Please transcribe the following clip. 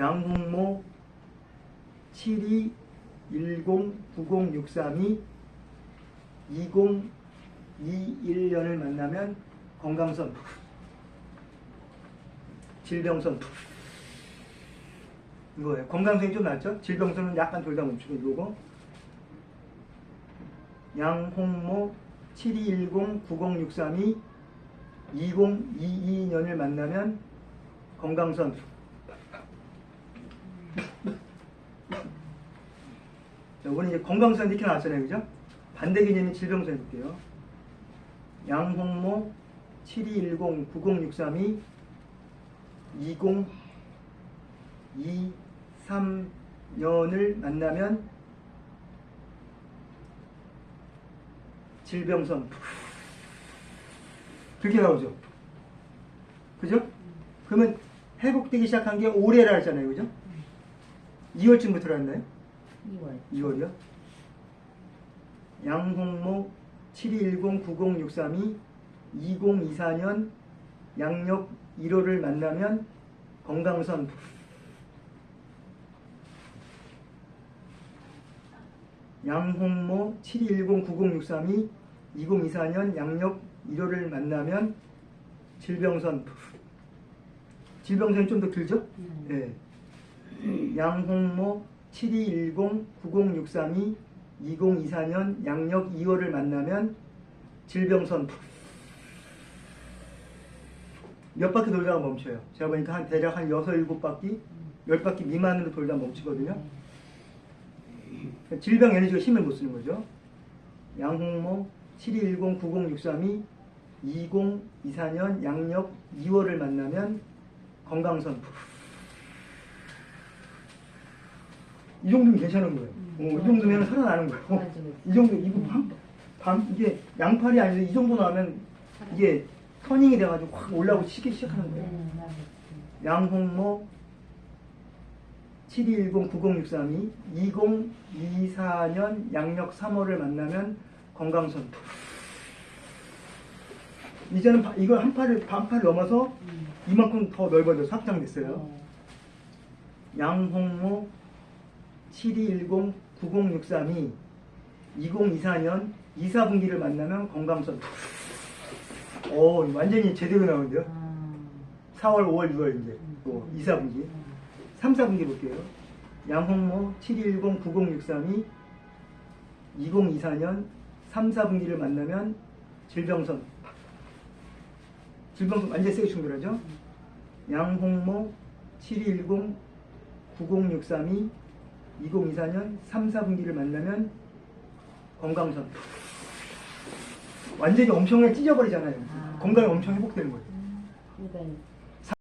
양홍모 72109063이 2021년을 만나면 건강선 질병선 이거예요. 건강선이 좀 낫죠? 질병선은 약간 돌다 멈추고 이거고 양홍모 72109063이 2022년을 만나면 건강선 자, 이번에 이제 건강선 이렇게 나왔잖아요. 그죠? 반대 개념인 질병선 해볼게요. 양홍모 72109063이 2023년을 만나면 질병선 그렇게 나오죠. 그죠? 그러면 회복되기 시작한 게 올해라 했잖아요. 그죠? 2월쯤부터 했나요? 2월. 2월이요? 양홍모 72109063이 2024년 양력 1월을 만나면 건강선 양홍모 72109063이 2024년 양력 1월을 만나면 질병선 질병선이 좀 더 길죠? 음. 네. 양홍모 72109063이 2024년 양력 2월을 만나면 질병선 몇 바퀴 돌다가 멈춰요. 제가 보니까 한 대략 한 6, 7바퀴, 10바퀴 미만으로 돌다 멈추거든요. 질병 에너지가 힘을 못 쓰는 거죠. 양홍모 72109063이 2024년 양력 2월을 만나면 건강선 이 정도면 괜찮은 거예요. 어, 이 정도면 살아나는 거예요. 맞아, 맞아. 이 정도 이거 방, 방 이게 양팔이 아니라 이 정도 나면 이게 터닝이 돼가지고 확 올라오고 치기 시작하는 거예요. 네, 맞아. 양홍모 72109063이 2024년 양력 3월을 만나면 건강선 이제는 바- 이걸 한 팔을 반팔 넘어서 음. 이만큼 더 넓어져서 확장됐어요. 어. 양홍모 72109063이 2024년 2, 4분기를 만나면 건강선 오 완전히 제대로 나오는데요. 아. 4월, 5월, 6월 이제 또 2, 4분기 음. 3, 4분기 볼게요. 양홍모 72109063이 2024년 3, 4분기를 만나면 질병선 질병선 완전 세게 충돌하죠. 양홍모 72109063이 2024년 3, 4분기를 만나면 건강선 완전히 엄청나게 찢어버리잖아요. 아. 건강이 엄청 회복되는 거예요. 그러니까